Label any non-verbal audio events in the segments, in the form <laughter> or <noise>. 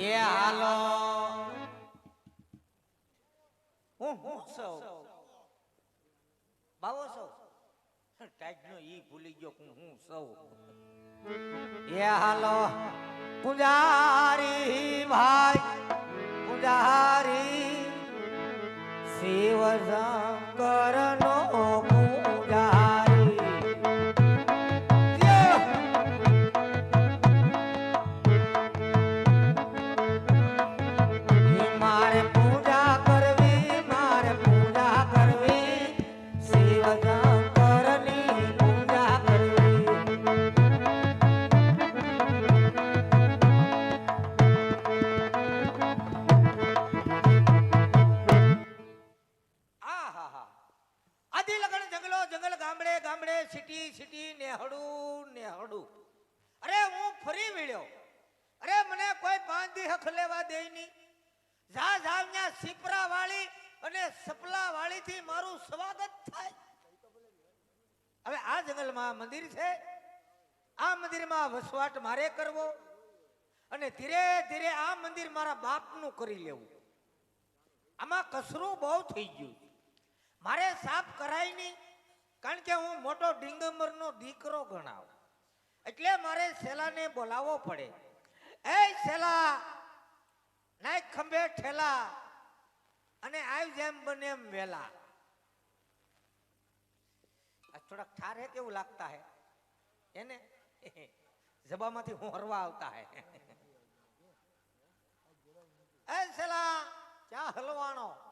એ હાલો હું હું સૌ બાવો સૌ ટાઈટ ઈ ભૂલી ગયો હું હું સૌ એ હાલો પૂજારી ભાઈ પૂજારી શિવ ફરી વળ્યો. અરે મને કોઈ પાંચ હક લેવા દે નહીં. જા ન્યા સિપરા વાળી અને સપલા વાળી થી મારું સ્વાગત થાય. હવે આ જંગલમાં મંદિર છે. આ મંદિરમાં વસવાટ મારે કરવો અને ધીરે ધીરે આ મંદિર મારા બાપનું કરી લેવું. આમાં કસરું બહુ થઈ ગયું મારે સાફ કરાય નહીં, કારણ કે હું મોટો ડિંગમરનો દીકરો ગણાવ. એટલે મારે સેલાને બોલાવવો પડે. એ સેલા નાય ખંભે ઠેલા અને આવી જેમ બને એમ વેલા. થોડાક ઠાર હે કેવું લાગતા હે? એને? જબામાંથી હું હરવા આવતા હે. એ સેલા, ક્યાં હલવાણો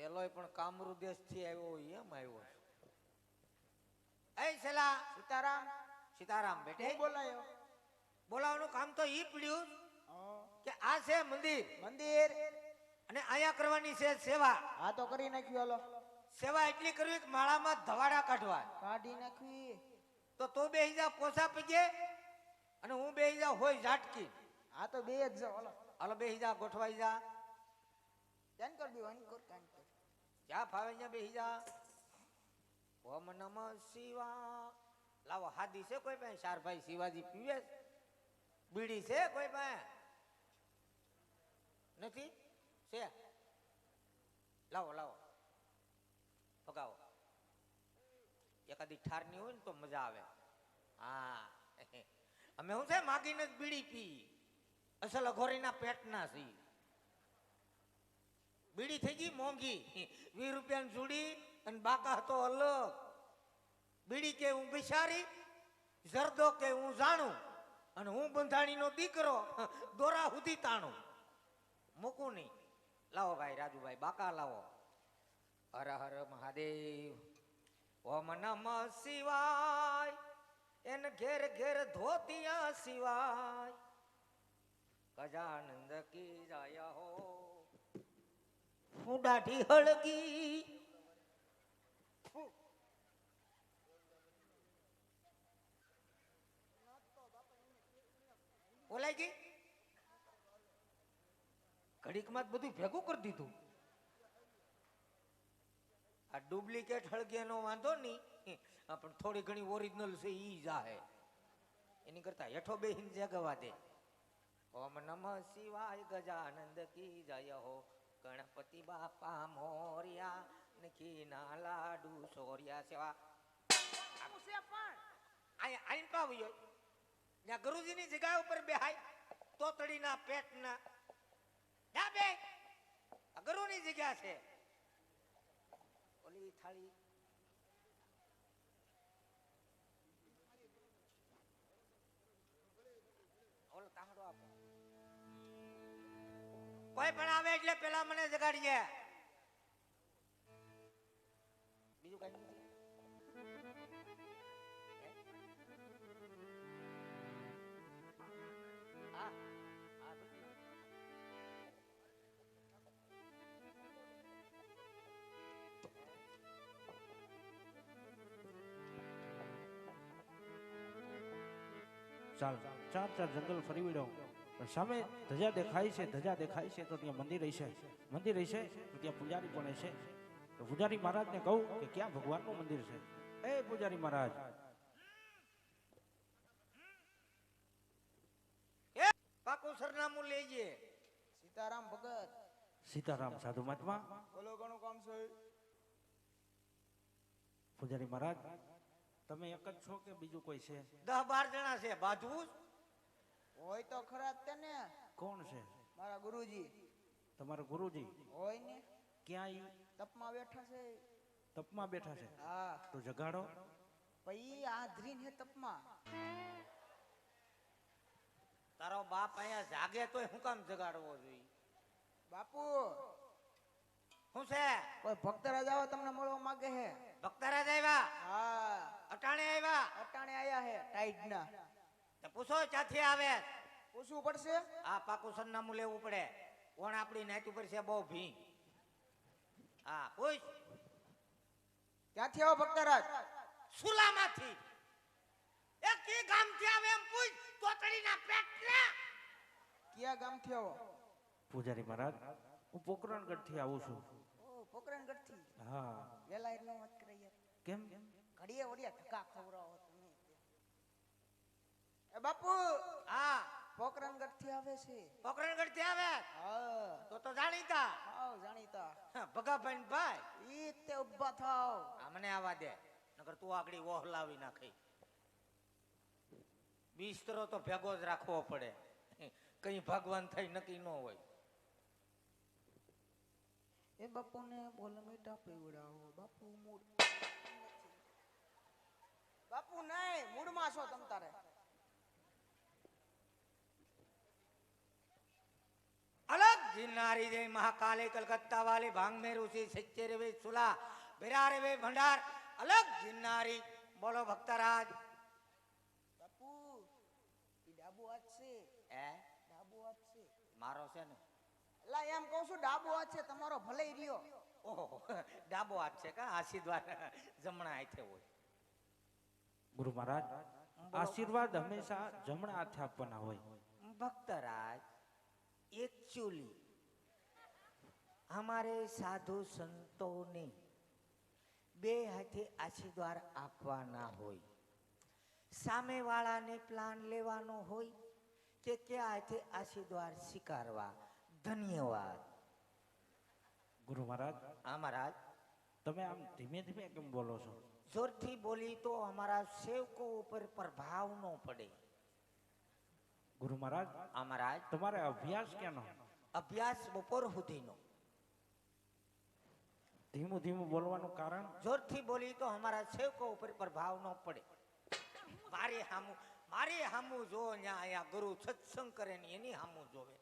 સેલોય પણ કામરૂ દેશથી આવ્યો હોય એમ આવ્યો એ સેલા સીતારામ સીતારામ બેટે બોલાયો. બોલાવાનું કામ તો ઈ પડ્યું કે આ છે મંદિર. મંદિર. અને અહીંયા કરવાની છે સેવા. આ તો કરી નાખ્યું હાલો. સેવા એટલી કરવી કે માળામાં ધવાડા કાઢવા. કાઢી નાખવી. તો તું બે હિજા પોસા પગે અને હું બે હિજા હોય ઝાટકી. આ તો બે જ હાલો. હાલો બેસી જા ગોઠવાઈ જા. ધ્યાન કર દેવાની કર. જ્યાં ફાવે ત્યાં બેસી જા. ઓમ નમ શિવા લાવો, હાદી છે કોઈ પાસે? શારભાઈ શિવાજી પીવે બીડી છે કોઈ પાસે? નથી? છે? લાવો લાવો. ભગાવો. એકાદી ઠારની હોય ને તો મજા આવે. હા. <laughs> અમે હું છે, માગીને જ બીડી પી. અસલ અઘોરીના પેટના છીએ. બીડી થઈ ગઈ, મોંઘી. વીસ રૂપિયાની જોડી અને બાકા હતો અલગ. બીડી કે હું બિચારી જરદો કે હું જાણું, અને હું બંધાણીનો દીકરો, દોરા સુધી તાણું. મૂકું નહીં. લાવો ભાઈ, રાજુભાઈ, બાકા લાવો. હર હર મહાદેવ. ઓમ નમ શિવાય. એન ઘેર ઘેર ધોતિયા સિવાય ગજાનંદ કી જય હો. હું દાઢી હળગી. બોલાય ગઈ. ઘડીકમાં જ બધું ભેગું કરી દીધું. આ ડુપ્લિકેટ નો વાંધો નહીં. પણ થોડી ઘણી ઓરિજિનલ છે, ઈ જાહે. એની કરતા હેઠો બેહીને જગવા દે. ઓમ નમઃ શિવાય ગજાનંદ કી જય હો. ગણપતિ બાપા મોર્યા નખીના લાડુ સોર્યા સેવા. આયા આઈન પાવ્યો જ્યાં ગુરુજીની જગ્યા ઉપર બેહાય તોતડીના પેટના. ડાબે બે. આ ગુરુની જગ્યા છે. ઓલી થાળી કોઈ પણ આવે એટલે પેલા મને જગાડીએ બીજું કઈ નથી હા હા બીજું. ચાલ ચાર ચાર જંગલ ફરી વળ્યો. પણ સામે ધજા દેખાય છે ધજા દેખાય છે તો ત્યાં મંદિર હશે. મંદિર હશે તો ત્યાં પૂજારી પણ હશે. તો પૂજારી મહારાજને કહું કે ક્યાં ભગવાનનું મંદિર છે? એ પૂજારી મહારાજ. પાકું સરનામું લેજે. સીતારામ ભગત. સીતારામ સાધુ મહાત્મા. બોલો ઘણું કામ છે. પૂજારી મહારાજ તમે એક જ છો કે બીજું કોઈ છે? દસ બાર જણા છે. બાજુ? હોય તો ખરા જ કોણ છે? મારા ગુરુજી. તમારા ગુરુજી? હોય ને. ક્યાં ઈ તપમાં બેઠા છે. તપમાં બેઠા છે? હા. તો જગાડો. પઈ આ ધ્રીન હે તપમાં. તારો બાપ અહીંયા જાગે તોય હું કામ જગાડવો જોઈએ? બાપુ. શું છે? કોઈ ભક્તરાજ આવો તમને મળવા માંગે હે? ભક્તરાજ આવ્યા? હા. અટાણે આવ્યા? અટાણે આયા હે ટાઈડ ના તો પૂછો ચાથી આવે? પૂછવું પડશે? આ પાકું સરનામું લેવું પડે. કોણ આપણી નાત ઉપર છે? બહુ ભી હા પૂછ. ક્યાંથી આવો ભક્તરાજ? સુલામાંથી. એ કી ગામથી આવે એમ પૂછ. તોતડીના પેટને. કયા ગામથી આવો? પૂજારી મહારાજ હું પોકરણગઢથી આવું છું. ઓ પોકરણગઢથી હા. વેલા એટલો વાત કરી કેમ? ઘડીએ વડિયા ધક્કા એ બાપુ હા. પોકરણગઢથી આવે છે. પોકરણગઢથી આવે? હા. તો તો જાણીતા. હા જાણીતા. ભગાભાઈ ભાઈ. ઈ તે ઊભા થાવ. આ મને આવા દે. નકર તું આગળી ઓહ લાવી નાખી. બિસ્તરો તો ભેગો જ રાખવો પડે. કઈ ભગવાન થઈ નક્કી ન હોય. એ બાપુને બોલમીટા પીવડાવો. બાપુ મૂળ બાપુ નહીં મૂળમાં છો તમ તારે. અલગ ગિરનારી જય મહાકાલે કલકત્તા વાલે ભાંગ મેરુ છે સચ્ચે રે વે સુલા બેરા રે વે ભંડાર અલગ ગિરનારી બોલો ભક્તરાજ બાપુ ઈ ડાબુ હાથ છે એ ડાબુ હાથ છે મારો છે ને એલા એમ કહું છું ડાબુ હાથ છે તમારો ભલે ઈ રહ્યો ઓહો ડાબો હાથ છે કા આશીર્વાદ જમણા હાથે હોય ગુરુ મહારાજ આશીર્વાદ હંમેશા જમણા હાથે આપવાના હોય भक्तराज एक्चुअली हमारे साधु संतों ने બે હાથે આશીર્વાદ આપવાના હોય સામેવાળાને પ્લાન લેવાનો હોય કે ક્યાં હાથે આશીર્વાદ સ્વીકારવા ધન્યવાદ ગુરુ મહારાજ હા મહારાજ તમે આમ ધીમે ધીમે કેમ બોલો છો જોરથી બોલી તો અમારા સેવકો ઉપર પ્રભાવ ન પડે ગુરુ મહારાજ આ મહારાજ. તમારે અભ્યાસ કેનો અભ્યાસ બપોર સુધીનો. ધીમું ધીમું બોલવાનું કારણ? જોરથી બોલી તો અમારા સેવકો ઉપર પ્રભાવ ન પડે. મારે હામું મારે હામું જો અહીંયા અહીંયા ગુરુ સત્સંગ કરે ને એની હામું જોવે.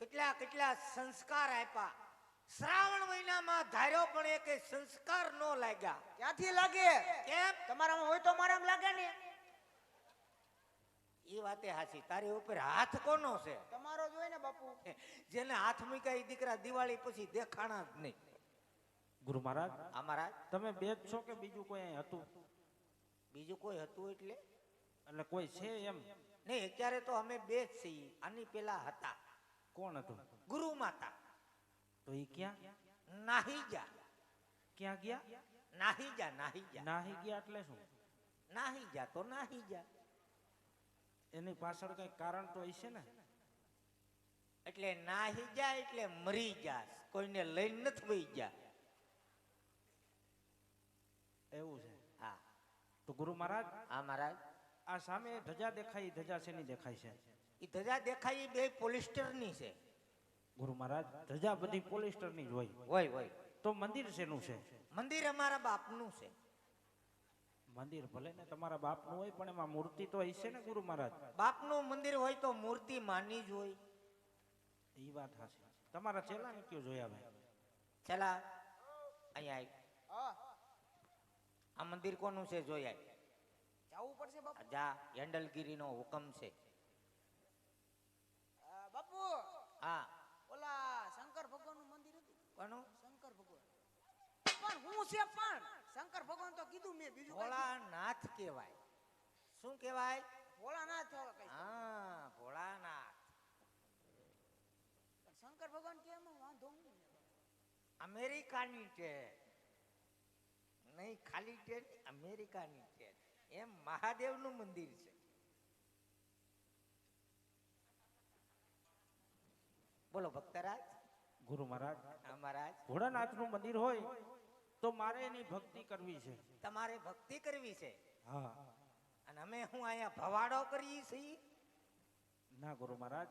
કેટલા કેટલા સંસ્કાર આપ્યા. શ્રાવણ મહિનામાં ધાર્યો પણ એક સંસ્કાર નો લાગ્યા. ક્યાંથી લાગે? કેમ? તમારામાં હોય તો મારામાં લાગે ને. એ વાતે હાચી. તારી ઉપર હાથ કોનો છે? તમારો જ હોય ને બાપુ. જેને હાથ મૂક્યા એ દીકરા દિવાળી પછી દેખાણા જ નહીં. ગુરુ મહારાજ અમારા તમે બે જ છો કે બીજું કોઈ અહીં હતું? બીજું કોઈ હતું એટલે? એટલે કોઈ છે એમ? નહીં અત્યારે તો અમે બે જ છીએ. આની પેલા હતા. કોણ હતું? ગુરુ માતા. તો એ ક્યાં નાહી ગયા ક્યાં ગયા નાહી જા નાહી જા નાહી ગયા એટલે શું? નાહી જા તો નાહી જા એની પાછળ કઈ કારણ તો હશે ને? એટલે નાહી જા એટલે મરી જા કોઈને લઈને નથી વહી જા. એવું છે? હા. તો ગુરુ મહારાજ હા મહારાજ. આ સામે ધજા દેખાય ધજા શેની દેખાય છે? એ ધજા દેખાય બે પોલિસ્ટરની છે. ગુરુ મહારાજ ધજા બધી પોલિસ્ટરની જ હોય. હોય હોય. તો મંદિર શેનું છે? મંદિર અમારા બાપનું છે. મંદિર ભલે ને તમારા બાપનું હોય પણ એમાં મૂર્તિ તો હશે ને ગુરુ મહારાજ? બાપનું મંદિર હોય તો મૂર્તિ માની જ હોય. એ વાત હશે તમારા ચેલાને કયો જોયા ભાઈ? ચેલા અહીંયા આ મંદિર કોનું છે? જોયા જવું પડશે બાપુ. જા હેન્ડલગીરીનો હુકમ છે આ, બાપુ હા ઓલા શંકર ભગવાનનું મંદિર હતું કોનું શંકર ભગવાન. પણ હું છે પણ? શંકર ભગવાન તો કીધું મેં બીજું ભોળાનાથ કહેવાય. શું કહેવાય? ભોળાનાથ હા ભોળાનાથ. શંકર ભગવાન કે એમાં વાંધો નહીં અમેરિકાની છે નહીં ખાલી છે અમેરિકાની છે એમ મહાદેવનું મંદિર છે. બોલો ભક્તરાજ. ગુરુ મહારાજ હા મહારાજ. ભોળાનાથનું મંદિર હોય તો મારે એની ભક્તિ કરવી છે. તમારે ભક્તિ કરવી છે? હા. અને અમે હું અહીંયા ભવાડો કરીએ છીએ? ના ગુરુ મહારાજ.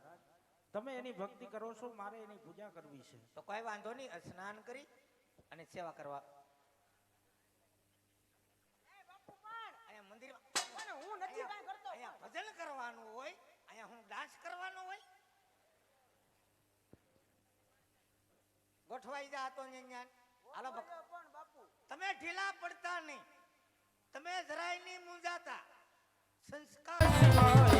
તમે એની ભક્તિ કરો છો મારે એની પૂજા કરવી છે. તો કોઈ વાંધો નહીં સ્નાન કરી અને સેવા કરવા. મંદિરમાં હું નથી કરતો. અહીંયા ભજન કરવાનું હોય અહીંયા હું ડાન્સ કરવાનો હોય ગોઠવાઈ જા તો હાલો પણ બાપુ. તમે ઢીલા પડતા નહીં. તમે જરાય નહીં મૂંઝાતા સંસ્કાર